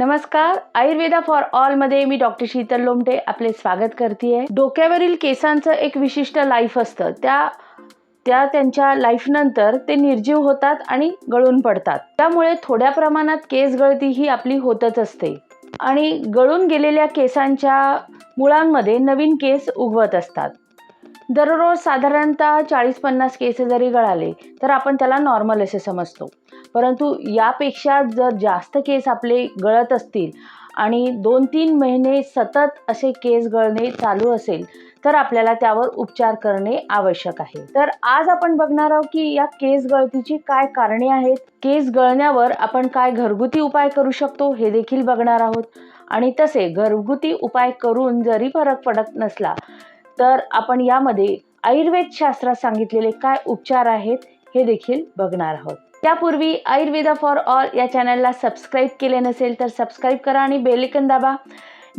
नमस्कार आयुर्वेदा फॉर ऑलमध्ये मी डॉक्टर शीतल लोमटे आपले स्वागत करते डोक्यावरील केसांचं एक विशिष्ट लाईफ असतं. त्या त्या त्यांच्या लाईफनंतर ते निर्जीव होतात आणि गळून पडतात. त्यामुळे थोड्या प्रमाणात केस गळती ही आपली होतच असते. आणि गळून गेलेल्या केसांच्या मुळांमध्ये नवीन केस उगवत असतात. दररोज साधारणतः चाळीस पन्नास केस जरी गळाले तर आपण त्याला नॉर्मल असे समजतो. परंतु यापेक्षा जर जास्त केस आपले गळत असतील आणि दोन तीन महिने सतत असे केस गळणे चालू असेल तर आपल्याला त्यावर उपचार करणे आवश्यक आहे. तर आज आपण बघणार आहोत की या केस गळतीची काय कारणे आहेत? केस गळण्यावर आपण काय घरगुती उपाय करू शकतो हे देखील बघणार आहोत. आणि तसे घरगुती उपाय करून जरी फरक पडत नसला तर आपण यामध्ये आयुर्वेद शास्त्रात सांगितलेले काय उपचार आहेत हे देखील बघणार आहोत. त्यापूर्वी आयुर्वेदा फॉर ऑल या चॅनलला सबस्क्राईब केले नसेल तर सबस्क्राईब करा आणि बेलिकन दाबा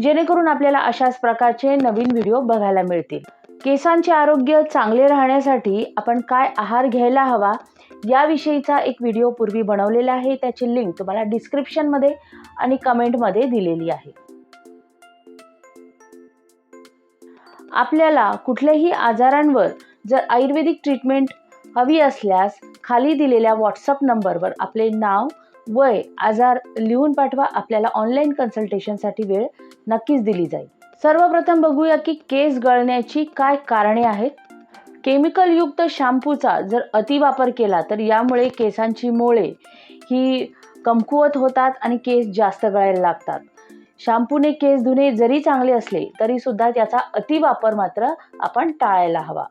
जेणेकरून आपल्याला अशाच प्रकारचे नवीन व्हिडिओ बघायला मिळतील. केसांचे आरोग्य चांगले राहण्यासाठी आपण काय आहार घ्यायला हवा याविषयीचा एक व्हिडिओ पूर्वी बनवलेला आहे. त्याची लिंक तुम्हाला डिस्क्रिप्शनमध्ये आणि कमेंटमध्ये दिलेली आहे. आपल्याला कुठल्याही आजारांवर जर आयुर्वेदिक ट्रीटमेंट हवी असल्यास खाली दिलेल्या व्हॉट्सअप नंबरवर आपले नाव वय आजार लिहून पाठवा. आपल्याला ऑनलाईन कन्सल्टेशनसाठी वेळ नक्कीच दिली जाईल. सर्वप्रथम बघूया की केस गळण्याची काय कारणे आहेत. केमिकलयुक्त शॅम्पूचा जर अतिवापर केला तर यामुळे केसांची मोळे ही कमकुवत होतात आणि केस जास्त गळायला लागतात. शॅम्पूने केस धुणे जरी चांगले असले तरी सुद्धा त्याचा अतिवापर मात्र आपण टाळायला हवा.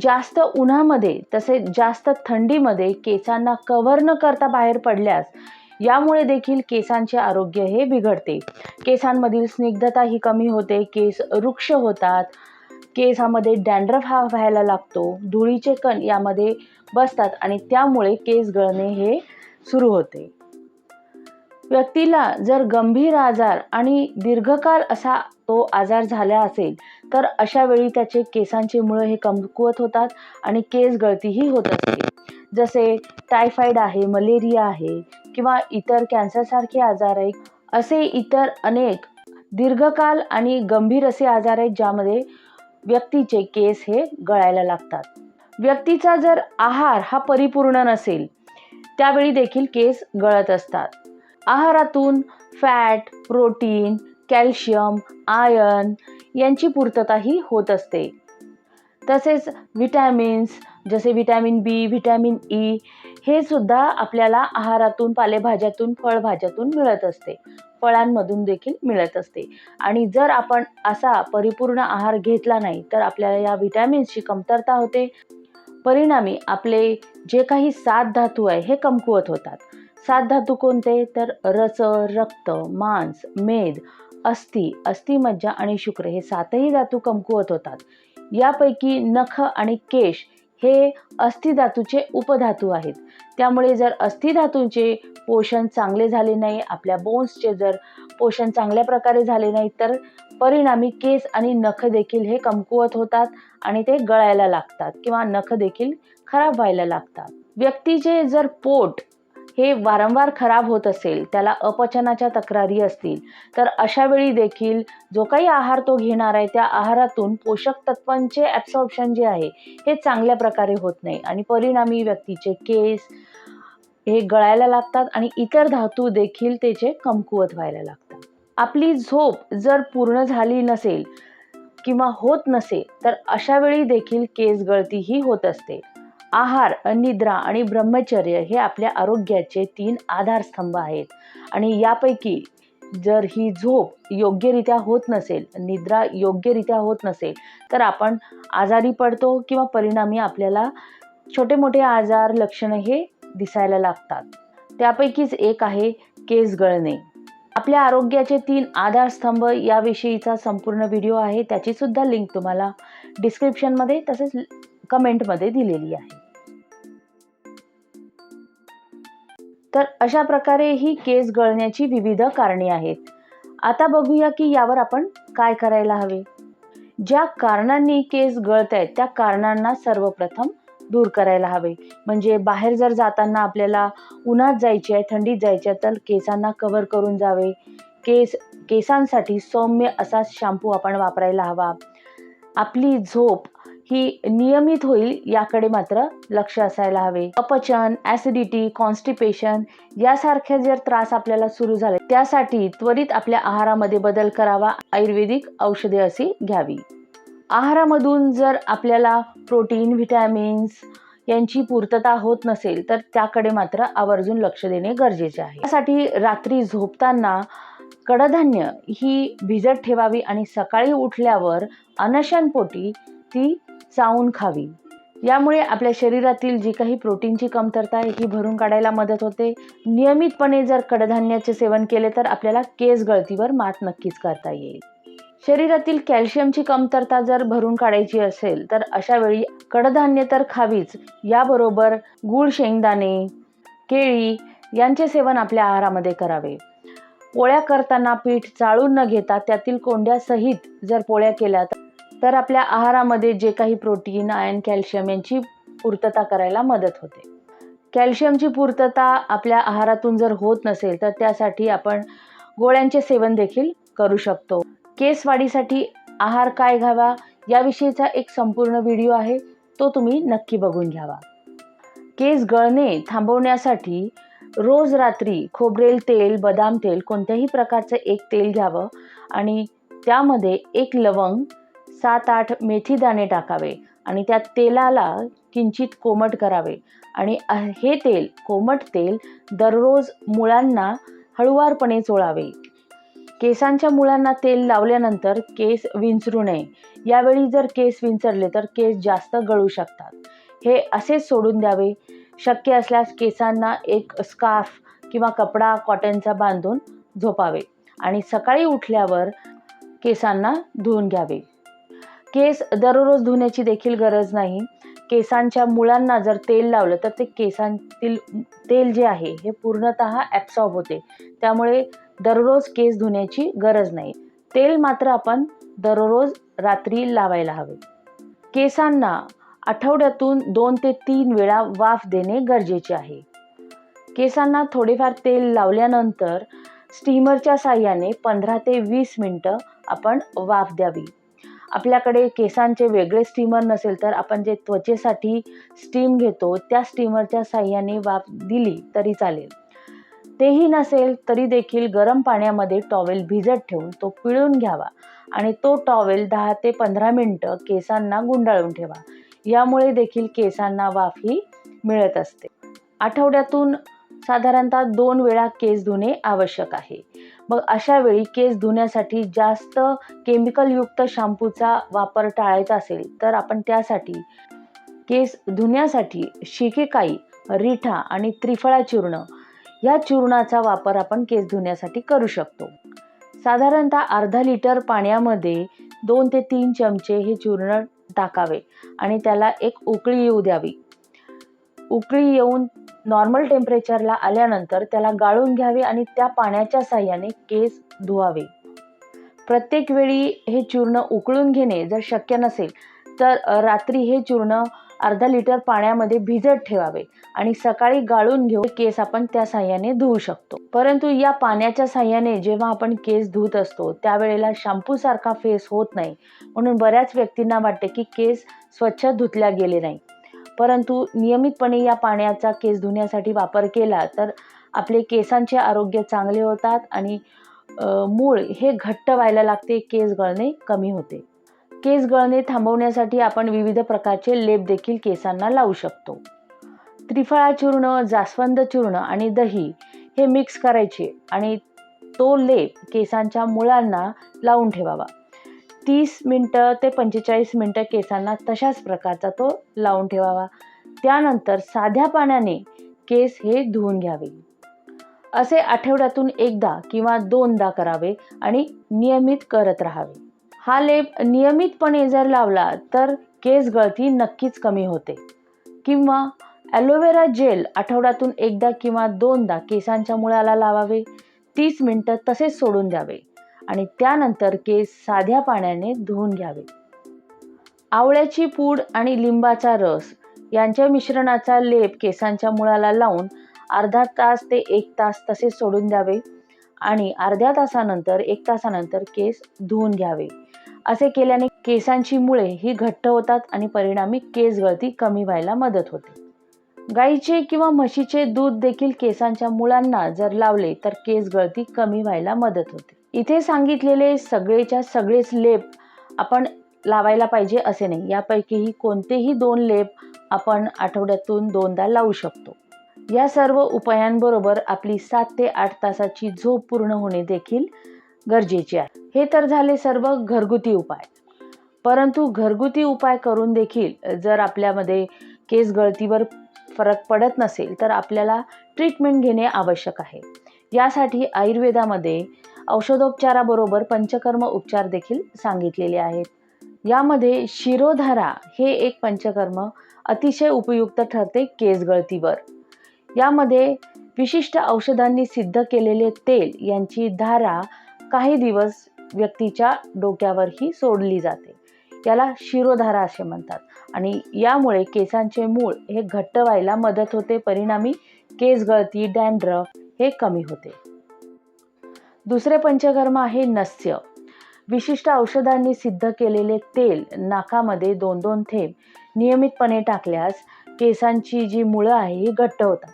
जास्त उन्हामध्ये तसेच जास्त थंडीमध्ये केसांना कव्हर न करता बाहेर पडल्यास यामुळे देखील केसांचे आरोग्य हे बिघडते. केसांमधील स्निग्धता ही कमी होते केस वृक्ष होतात केसामध्ये डॅन्ड्रफ हा व्हायला लागतो धुळीचे कण यामध्ये बसतात आणि त्यामुळे केस गळणे हे सुरू होते. व्यक्तीला जर गंभीर आजार आणि दीर्घकाळ असा तो आजार झाला असेल तर अशा वेळी त्याचे केसांचे मुळं हे कमकुवत होतात आणि केस गळतीही होत असते. जसे टायफॉईड आहे मलेरिया आहे किंवा इतर कॅन्सरसारखे आजार आहेत असे इतर अनेक दीर्घकाल आणि गंभीर असे आजार आहेत ज्यामध्ये व्यक्तीचे केस हे गळायला लागतात. व्यक्तीचा जर आहार हा परिपूर्ण नसेल त्यावेळी देखील केस गळत असतात. आहारातून फॅट प्रोटीन कॅल्शियम आयर्न यांची पूर्तताही होत असते. तसेच विटॅमिन्स जसे व्हिटॅमिन बी व्हिटॅमिन ई हे सुद्धा आपल्याला आहारातून पालेभाज्यातून फळभाज्यातून मिळत असते. फळांमधून देखील मिळत असते. आणि जर आपण असा परिपूर्ण आहार घेतला नाही तर आपल्याला या व्हिटॅमिन्सची कमतरता होते. परिणामी आपले जे काही सात धातू आहे हे कमकुवत होतात. सात धातू कोणते? तर रस रक्त मांस मेद अस्थि. अस्थिमज्जा आणि शुक्र हे सातही धातू कमकुवत होतात. यापैकी नख आणि केश हे अस्थिधातूचे उपधातू आहेत. त्यामुळे जर अस्थिधातूंचे पोषण चांगले झाले नाही आपल्या बोन्सचे जर पोषण चांगल्या प्रकारे झाले नाही तर परिणामी केस आणि नख देखील हे कमकुवत होतात आणि ते गळायला लागतात किंवा नख देखील खराब व्हायला लागतात. व्यक्तीचे जर पोट हे वारंवार खराब होत असेल त्याला अपचनाच्या तक्रारी असतील तर अशा वेळी देखील जो काही आहार तो घेणार आहे त्या आहारातून पोषक तत्वांचे ॲब्सॉर्प्शन जे आहे हे चांगल्या प्रकारे होत नाही. आणि परिणामी व्यक्तीचे केस हे गळायला लागतात आणि इतर धातू देखील त्याचे कमकुवत व्हायला लागतात. आपली झोप जर पूर्ण झाली नसेल किंवा होत नसेल तर अशा वेळी देखील केस गळती ही होत असते. आहार निद्रा आणि ब्रह्मचर्य हे आपल्या आरोग्याचे तीन आधारस्तंभ आहेत. आणि यापैकी जर ही झोप योग्यरित्या होत नसेल निद्रा योग्यरित्या होत नसेल तर आपण आजारी पडतो किंवा परिणामी आपल्याला छोटे मोठे आजार लक्षणं हे दिसायला लागतात. त्यापैकीच एक आहे केस गळणे. आपल्या आरोग्याचे तीन आधारस्तंभ याविषयीचा संपूर्ण व्हिडिओ आहे त्याचीसुद्धा लिंक तुम्हाला डिस्क्रिप्शनमध्ये तसेच कमेंटमध्ये दिलेली आहे. तर अशा प्रकारे ही केस गळण्याची विविध कारणे आहेत. आता बघूया की यावर आपण काय करायला हवे. ज्या कारणांनी केस गळत आहेत त्या कारणांना सर्वप्रथम दूर करायला हवे. म्हणजे बाहेर जर जाताना आपल्याला उन्हात जायचे आहे थंडीत जायचे आहे तर केसांना कवर करून जावे. केस केसांसाठी सौम्य असा शॅम्पू आपण वापरायला हवा. आपली झोप ही नियमित होईल याकडे मात्र लक्ष असायला हवे. अपचन ऍसिडिटी कॉन्स्टिपेशन यासारखे जर त्रास आपल्याला सुरू झाले त्यासाठी त्वरित आपल्या आहारामध्ये बदल करावा. आयुर्वेदिक औषधे अशी घ्यावी. आहारामधून जर आपल्याला प्रोटीन व्हिटॅमिन्स यांची पूर्तता होत नसेल तर त्याकडे मात्र आवर्जून लक्ष देणे गरजेचे आहे. त्यासाठी रात्री झोपताना कडधान्य ही भिजत ठेवावी आणि सकाळी उठल्यावर अनशनपोटी ती चावून खावी. यामुळे आपल्या शरीरातील जी काही प्रोटीनची कमतरता आहे ही भरून काढायला मदत होते. नियमितपणे जर कडधान्याचे सेवन केले तर आपल्याला केस गळतीवर मात नक्कीच करता येईल. शरीरातील कॅल्शियमची कमतरता जर भरून काढायची असेल तर अशा वेळी कडधान्य तर खावीच. याबरोबर गूळ शेंगदाणे केळी यांचे सेवन आपल्या आहारामध्ये करावे. पोळ्या करताना पीठ चाळून न घेता त्यातील कोंड्यासहित जर पोळ्या केल्या तर तर आपल्या आहारामध्ये जे काही प्रोटीन आयन कॅल्शियम यांची पूर्तता करायला मदत होते. कॅल्शियमची पूर्तता आपल्या आहारातून जर होत नसेल तर त्यासाठी आपण गोळ्यांचे सेवन देखील करू शकतो. केस वाढीसाठी आहार काय घ्यावा याविषयीचा एक संपूर्ण व्हिडिओ आहे तो तुम्ही नक्की बघून घ्यावा. केस गळणे थांबवण्यासाठी रोज रात्री खोबरेल तेल बदाम तेल कोणत्याही प्रकारचं एक तेल घ्यावं आणि त्यामध्ये एक लवंग सात आठ मेथी दाणे टाकावे आणि त्या तेलाला किंचित कोमट करावे. आणि हे तेल कोमट तेल दररोज मुळांना हळुवारपणे चोळावे. केसांच्या मुळांना तेल लावल्यानंतर केस विंचरू नये. यावेळी जर केस विंचरले तर केस जास्त गळू शकतात. हे असेच सोडून द्यावे. शक्य असल्यास केसांना एक स्कार्फ किंवा कपडा कॉटनचा बांधून झोपावे आणि सकाळी उठल्यावर केसांना धुवून घ्यावे. केस दररोज धुण्याची देखील गरज नाही. केसांच्या मुळांना जर तेल लावलं तर ते केसांतील तेल जे आहे हे पूर्णत ॲब्सॉर्ब होते. त्यामुळे दररोज केस धुण्याची गरज नाही. तेल मात्र आपण दररोज रात्री लावायला हवे. केसांना आठवड्यातून दोन ते तीन वेळा वाफ देणे गरजेचे आहे. केसांना थोडेफार तेल लावल्यानंतर स्टीमरच्या साह्याने पंधरा ते वीस मिनटं आपण वाफ द्यावी. आपल्याकडे केसांचे वेगळे स्टीमर नसेल तर आपण जे त्वचेसाठी स्टीम घेतो त्या स्टीमरच्या साह्याने वाफ दिली तरी चालेल. तेही नसेल तरी देखील गरम पाण्यामध्ये टॉवेल भिजत ठेवून तो पिळून घ्यावा आणि तो टॉवेल दहा ते पंधरा मिनटं केसांना गुंडाळून ठेवा. यामुळे देखील केसांना वाफ ही मिळत असते. आठवड्यातून साधारणतः दोन वेळा केस धुणे आवश्यक आहे. मग अशा वेळी केस धुण्यासाठी जास्त केमिकलयुक्त शॅम्पूचा वापर टाळायचा असेल तर आपण त्यासाठी केस धुण्यासाठी शिकेकाई रिठा आणि त्रिफळा चूर्ण या चूर्णाचा वापर आपण केस धुण्यासाठी करू शकतो. साधारणतः अर्धा लिटर पाण्यामध्ये दोन ते तीन चमचे हे चूर्ण टाकावे आणि त्याला एक उकळी येऊ द्यावी. उकळी येऊन नॉर्मल टेम्परेचरला आल्यानंतर त्याला गाळून घ्यावे आणि त्या पाण्याच्या साह्याने केस धुवावे. प्रत्येक वेळी हे चूर्ण उकळून घेणे जर शक्य नसेल तर रात्री हे चूर्ण अर्धा लिटर पाण्यामध्ये भिजत ठेवावे आणि सकाळी गाळून घेऊन केस आपण त्या साह्याने धुवू शकतो. परंतु या पाण्याच्या साह्याने जेव्हा आपण केस धुत असतो त्यावेळेला शॅम्पूसारखा फेस होत नाही. म्हणून बऱ्याच व्यक्तींना वाटते की केस स्वच्छ धुतल्या गेले नाही. परंतु नियमितपणे या पाण्याचा केस धुण्यासाठी वापर केला तर आपले केसांचे आरोग्य चांगले होतात आणि मूळ हे घट्ट व्हायला लागते केस गळणे कमी होते. केस गळणे थांबवण्यासाठी आपण विविध प्रकारचे लेप देखील केसांना लावू शकतो. त्रिफळा चूर्ण जास्वंद चूर्ण आणि दही हे मिक्स करायचे आणि तो लेप केसांच्या मुळांना लावून ठेवावा. तीस मिनटं ते पंचेचाळीस मिनटं केसांना तशाच प्रकारचा तो लावून ठेवावा. त्यानंतर साध्या पाण्याने केस हे धुवून घ्यावे. असे आठवड्यातून एकदा किंवा दोनदा करावे आणि नियमित करत राहावे. हा लेप नियमितपणे जर लावला तर केस गळती नक्कीच कमी होते. किंवा ॲलोवेरा जेल आठवड्यातून एकदा किंवा दोनदा केसांच्या मुळाला लावावे. तीस मिनटं तसेच सोडून द्यावे. आणि त्यानंतर केस साध्या पाण्याने धुवून घ्यावे. आवळ्याची पूड आणि लिंबाचा रस यांच्या मिश्रणाचा लेप केसांच्या मुळाला लावून अर्धा तास ते एक तास तसेच सोडून द्यावे आणि अर्ध्या तासानंतर एक तासानंतर केस धुवून घ्यावे. असे केल्याने केसांची मुळे ही घट्ट होतात आणि परिणामी केस गळती कमी व्हायला मदत होते. गाईचे किंवा म्हशीचे दूध देखील केसांच्या मुळांना जर लावले तर केस गळती कमी व्हायला मदत होते. इथे सांगितलेले सगळेच्या सगळेच लेप आपण लावायला पाहिजे असे नाही. यापैकीही कोणतेही दोन लेप आपण आठवड्यातून दोनदा लावू शकतो. या सर्व उपायांबरोबर आपली सात ते आठ तासाची झोप पूर्ण होणे देखील गरजेचे आहे. हे तर झाले सर्व घरगुती उपाय. परंतु घरगुती उपाय करून देखील जर आपल्यामध्ये केस गळतीवर फरक पडत नसेल तर आपल्याला ट्रीटमेंट घेणे आवश्यक आहे. यासाठी आयुर्वेदामध्ये औषधोपचाराबरोबर पंचकर्म उपचार देखील सांगितलेले आहेत. यामध्ये शिरोधारा हे एक पंचकर्म अतिशय उपयुक्त ठरते केस गळतीवर. यामध्ये विशिष्ट औषधांनी सिद्ध केलेले तेल यांची धारा काही दिवस व्यक्तीच्या डोक्यावरही सोडली जाते. याला शिरोधारा असे म्हणतात आणि यामुळे केसांचे मूळ हे घट्ट व्हायला मदत होते. परिणामी केस गळती डॅन्ड्रफ हे कमी होते. दुसरे पंचकर्म आहे नस्य. विशिष्ट औषधांनी सिद्ध केलेले तेल नाकामध्ये दोन दोन थेंब नियमितपणे टाकल्यास केसांची जी मुळं आहे ही घट्ट होतात.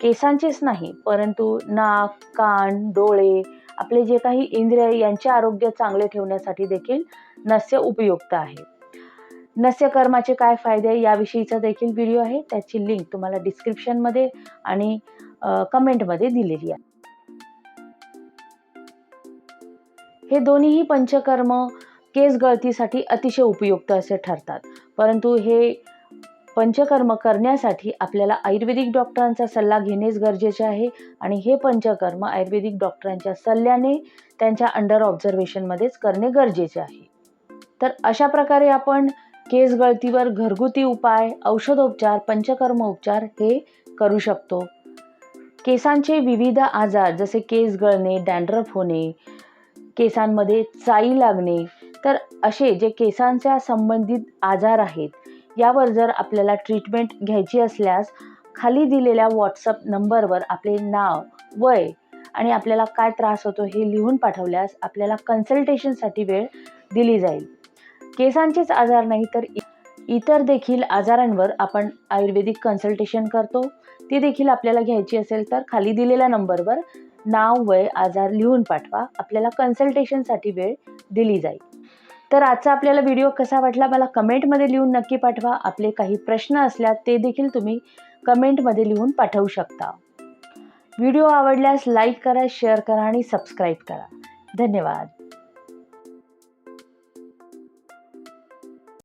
केसांचेच नाही परंतु नाक कान डोळे आपले जे काही इंद्रिय यांचे आरोग्य चांगले ठेवण्यासाठी देखील नस्य उपयुक्त आहे. नस्यकर्माचे काय फायदे याविषयीचा देखील व्हिडिओ आहे त्याची लिंक तुम्हाला डिस्क्रिप्शनमध्ये आणि कमेंटमध्ये दिलेली आहे. हे दोन्हीही पंचकर्म केस गळतीसाठी अतिशय उपयुक्त असे ठरतात. परंतु हे पंचकर्म करण्यासाठी आपल्याला आयुर्वेदिक डॉक्टरांचा सल्ला घेणेच गरजेचे आहे आणि हे पंचकर्म आयुर्वेदिक डॉक्टरांच्या सल्ल्याने त्यांच्या अंडर ऑब्झर्वेशनमध्येच करणे गरजेचे आहे. तर अशा प्रकारे आपण केस गळतीवर घरगुती उपाय औषधोपचार पंचकर्म उपचार हे करू शकतो. केसांचे विविध आजार जसे केस गळणे डॅन्ड्रफ होणे केसांमध्ये चाई लागणे तर असे जे केसांच्या संबंधित आजार आहेत यावर जर आपल्याला ट्रीटमेंट घ्यायची असल्यास खाली दिलेल्या व्हॉट्सअप नंबरवर आपले नाव वय आणि आपल्याला काय त्रास होतो हे लिहून पाठवल्यास आपल्याला कन्सल्टेशनसाठी वेळ दिली जाईल. केसांचेच आजार नाही तर इतर देखील आजारांवर आपण आयुर्वेदिक कन्सल्टेशन करतो. ती देखील आपल्याला घ्यायची असेल तर खाली दिलेल्या नंबरवर नाव वय आजार लिहून पाठवा. आपल्याला कन्सल्टेशनसाठी वेळ दिली जाईल. तर आजचा आपल्याला व्हिडिओ कसा वाटला मला कमेंटमध्ये लिहून नक्की पाठवा. आपले काही प्रश्न असल्यास ते देखील तुम्ही कमेंटमध्ये लिहून पाठवू शकता. व्हिडिओ आवडल्यास लाईक करा शेअर करा आणि सबस्क्राईब करा. धन्यवाद.